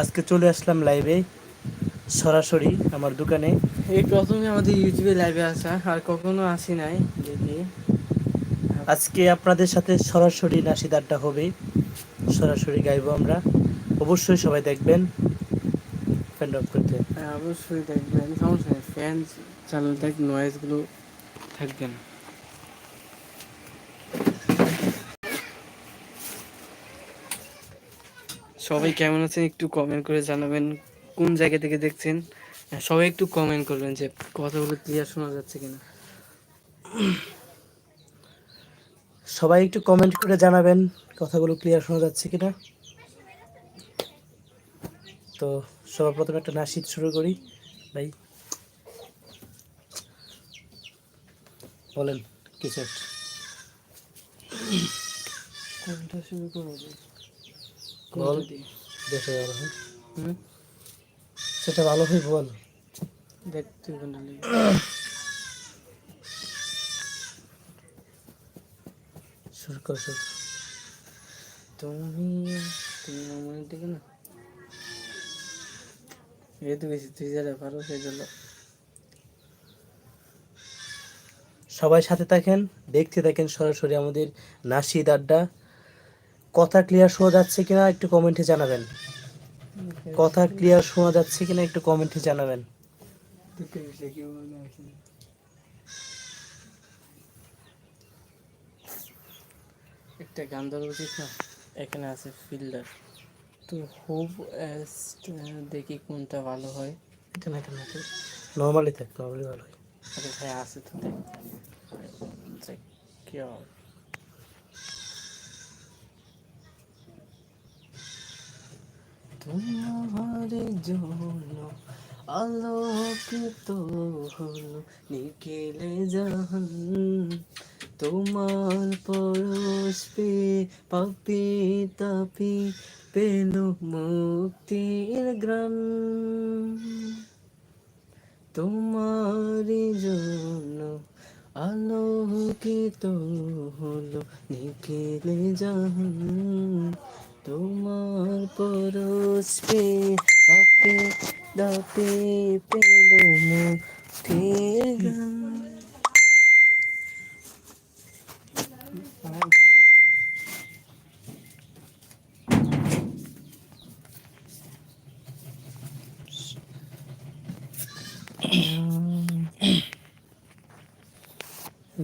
আজকে চলে আসলাম লাইভে সরাসরি আমার দোকানে। এই প্রথমে আমাদের ইউটিউবে লাইভে আসা আর কখনো আসি নাই দেখি। আজকে আপনাদের সাথে সরাসরি নাসিদ আড্ডা হবে সরাসরি গাইবো আমরা। অবশ্যই সবাই দেখবেন ফ্যান্ড অফ করতে। হ্যাঁ, অবশ্যই দেখবেন সমস্যা নেই ফ্যান চালু থাক নয়েজগুলো থাকবে না। সবাই কেমন আছেন একটু কমেন্ট করে জানাবেন কোন জায়গা থেকে দেখছেন? হ্যাঁ, সবাই একটু কমেন্ট করবেন যে কথাগুলো ক্লিয়ার শোনা যাচ্ছে কিনা। সবাই একটু কমেন্ট করে জানাবেন কথাগুলো ক্লিয়ার শোনা যাচ্ছে কিনা। তো সবার প্রথমে একটা নাসিদ শুরু করি ভাই। বলেন কিছু একটা। কোনটা শুরু করব? বল দেখে ভালো হয় হুম? সেটা ভালো হয় বল দেখ তুই কোনটা লিখবি। শুরু কর শুরু তুমি তুমি আমার দিকে না। এই তো বেশি তুই যারা পারো সেই জন্য। সবাই সাথে থাকেন দেখতে থাকেন সরাসরি আমাদের নাসিদ আড্ডা। কথা ক্লিয়ার শোনা যাচ্ছে কিনা একটু কমেন্টে জানাবেন। কথা ক্লিয়ার শোনা যাচ্ছে কিনা একটু কমেন্টে জানাবেন? একটা গান ধরা উচিত না? এখানে আছে ফিল্ডার তো হোপ দেখি কোনটা ভালো হয়। এটা না এটা না নর্মালি থাক নর্মালি ভালো হয়। আরে ভাই আছে তো। দেখ। দেখ, কি হবে তোমার জন্য আলোকিত হলো নিখিলে জাহান। তোমার পরশ পে পাপি তাপি পেল মুক্তির গ্রাম তোমার জন্য আলোকিত হলো নিখিলে জাহান। তোমার পরশ পে পাপে দাপে পেল মুক্তির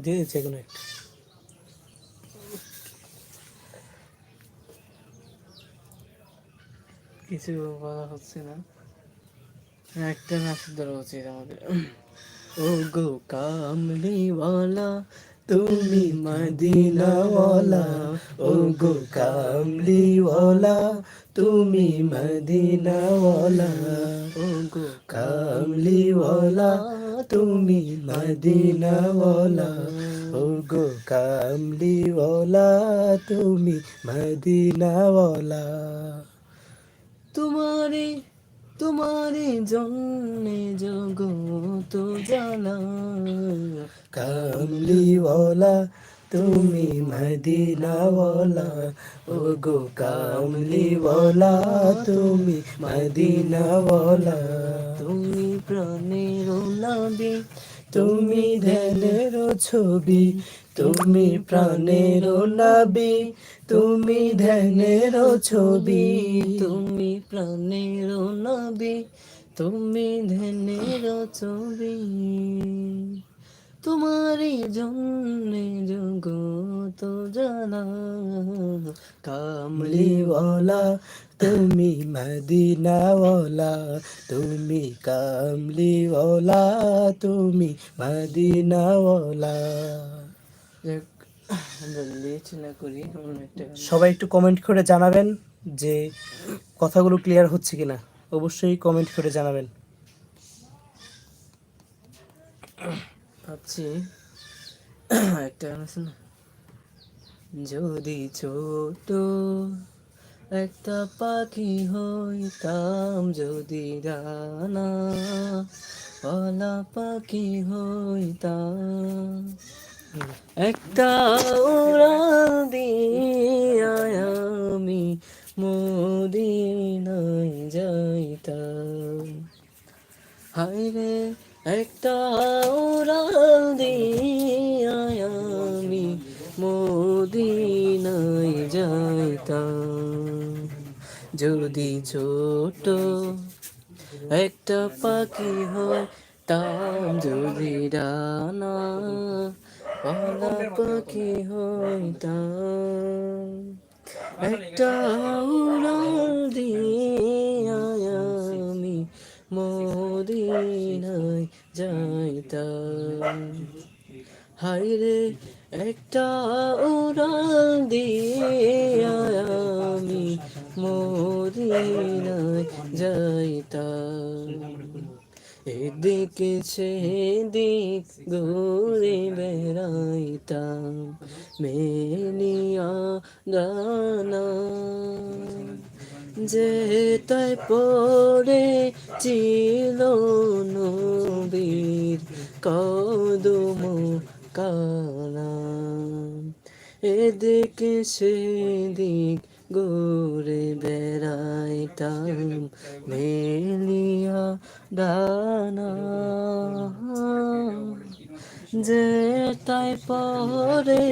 দিয়ে দিচ্ছে কোনো একটা। কিছু বলা হচ্ছে না। একটা নাচের ধরা উচিত আমাদের। ও গো কামলিওয়ালা, তুমি মদিনাওয়ালা। ও গো কামলিওয়ালা, তুমি মদিনাওয়ালা। ও গো কামলিওয়ালা, তুমি মদিনাওয়ালা। ও গো কামলিওয়ালা, তুমি মদিনাওয়ালা। তোমারে তোমারে জন্যে জগত জানা কামলিওয়ালা তুমি মদিনাওয়ালা। ও গো কামলিওয়ালা তুমি মদিনাওয়ালা। তুমি প্রাণের নবী তুমি ধ্যানের ছবি তুমি প্রাণের নাবি, তুমি ধ্যানের ছবি। তুমি প্রাণের নবী, তুমি ধ্যানের ছবি। তোমারই জন্যে জগত জানা কামলি কামলিওয়ালা, তুমি মদিনাওয়ালা, তুমি কামলিওয়ালা, তুমি মদিনাওয়ালা। সবাই একটু কমেন্ট করে জানাবেন যে কথাগুলো ক্লিয়ার হচ্ছে কিনা। অবশ্যই কমেন্ট করে জানাবেন। ভাবছি একটা গান আছে না? যদি ছোট একটা পাখি হইতাম যদি ডানা ওলা পাখি হইতাম একটা উড়াল দিয়া আমি মদিনায় যাইতাম। হায়রে একটা উড়াল দিয়া আমি মদিনায় যাইতাম। যদি ছোট একটা পাখি হয় তাম যদি ডানা পালা পাখি হইতাম। একটা উড়াল দিয়া আমি মদিনায় যাইতাম। হায়রে, একটা উড়াল দিয়া আমি মদিনায় যাইতাম। এদিকে সেদিক ঘুরে বেড়াইতাম মেনিয়া গানা। যে তাই পড়ে ছিল নবীর কদম কানা। এদিকে সেদিক ঘুরে বেড়াইতাম মেলিয়া ডানা যে তাই পরে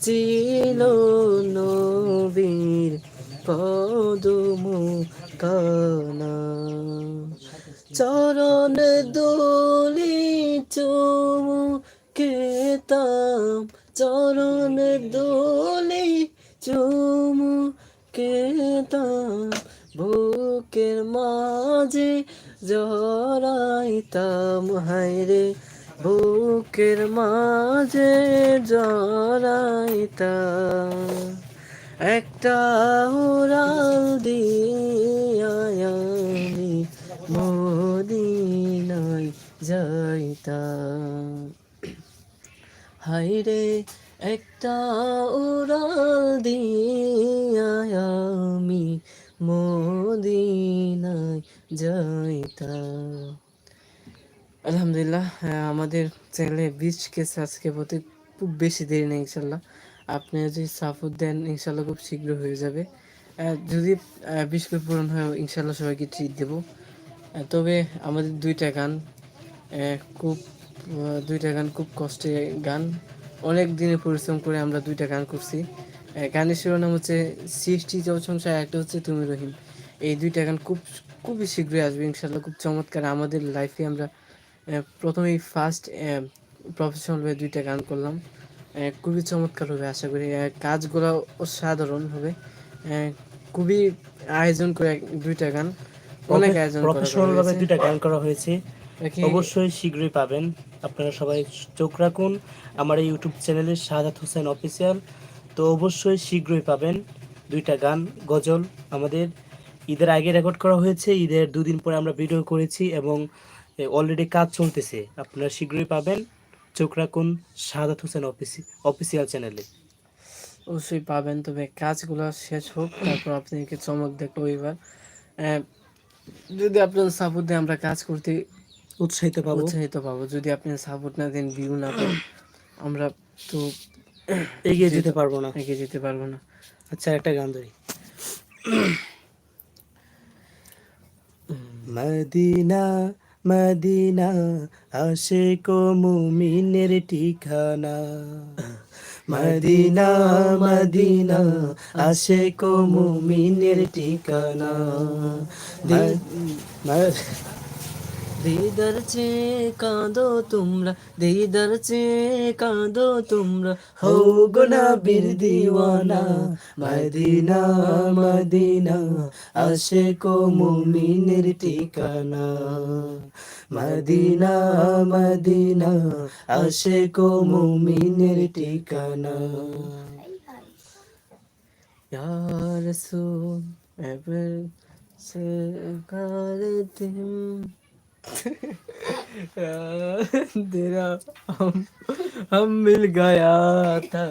ছিল নবীর কদম কানা চরণ দোলি চুমু কেতাম চরণ দোলি চুমু কেতাম বুকের মাঝে জড়াইতাম হাইরে বুকের মাঝে জড়াইতাম। একটা উড়াল দিয়া আমি মদিনায় যাইতাম। হাইরে একটা উড়াল দিয়া আমি মদিনায় যাইতাম। আলহামদুলিল্লাহ হ্যাঁ, আমাদের চ্যানেলে কে সাবস্ক্রাইব হতে খুব বেশি দেরি নেই ইনশাল্লাহ। আপনি যদি সাপোর্ট দেন ইনশাল্লাহ খুব শীঘ্র হয়ে যাবে। যদি বিশ কে পূরণ হয় ইনশাল্লাহ সবাইকে ট্রিট দেবো। তবে আমাদের দুইটা গান খুব দুইটা গান খুব কষ্টে গান। অনেক দিনে পরিশ্রম করে আমরা দুইটা গান করছি। গানের শিরোনাম হচ্ছে সৃষ্টি সংসার একটা হচ্ছে তুমি রহিম। এই দুইটা গান খুব খুবই শীঘ্রই আসবে ইনশাল্লাহ খুব চমৎকার। আমাদের লাইফে আমরা প্রথমেই ফার্স্ট প্রফেশনাল ভাবে দুইটা গান করলাম। খুবই চমৎকার হবে আশা করি। কাজগুলো অসাধারণ হবে। খুবই আয়োজন করে দুইটা গান। অনেক আয়োজন করা প্রফেশনাল ভাবে দুইটা গান করা হয়েছে। অবশ্যই শীঘ্রই পাবেন। আপনারা সবাই চোখ রাখুন। আমার এই ইউটিউব চ্যানেলে শাহাদাত হোসেন অফিসিয়াল তো অবশ্যই শীঘ্রই পাবেন দুইটা গান গজল আমাদের। ঈদের আগে রেকর্ড করা হয়েছে ঈদের দুদিন পরে আমরা ভিডিও করেছি এবং অলরেডি কাজ চলতেছে। আপনারা শীঘ্রই পাবেন। চোখ রাখুন শাহাদাত হোসেন অফিসি অফিসিয়াল চ্যানেলে অবশ্যই পাবেন তবে কাজগুলো শেষ হোক তারপর আপনাকে চমক দেখব এবার। যদি আপনার সাপোর্ট দেন আমরা কাজ করতে উৎসাহিত পাবো। উৎসাহিত পাবো যদি আপনি সাপোর্ট না দেন ভিউ না পান আমরা তো এগিয়ে যেতে পারব না। এগিয়ে যেতে পারব না। আচ্ছা একটা গান ধরি। মদিনা মদিনা আসে কো মুমিনের ঠিকানা। মদিনা মদিনা আসে কো মুমিনের ঠিকানা। দিদার চেয়ে কাঁদো তোমরা, দিদার চেয়ে কাঁদো তোমরা। হৌ গোনা বীর দিওয়ানা, মদিনা মদিনা আসে কো মুমিনের ঠিকানা। মদিনা মদিনা আসে কো মুমিনের ঠিকানা। ইয়ার সু এবার সে কারতিম तेरा हम हम मिल गया था।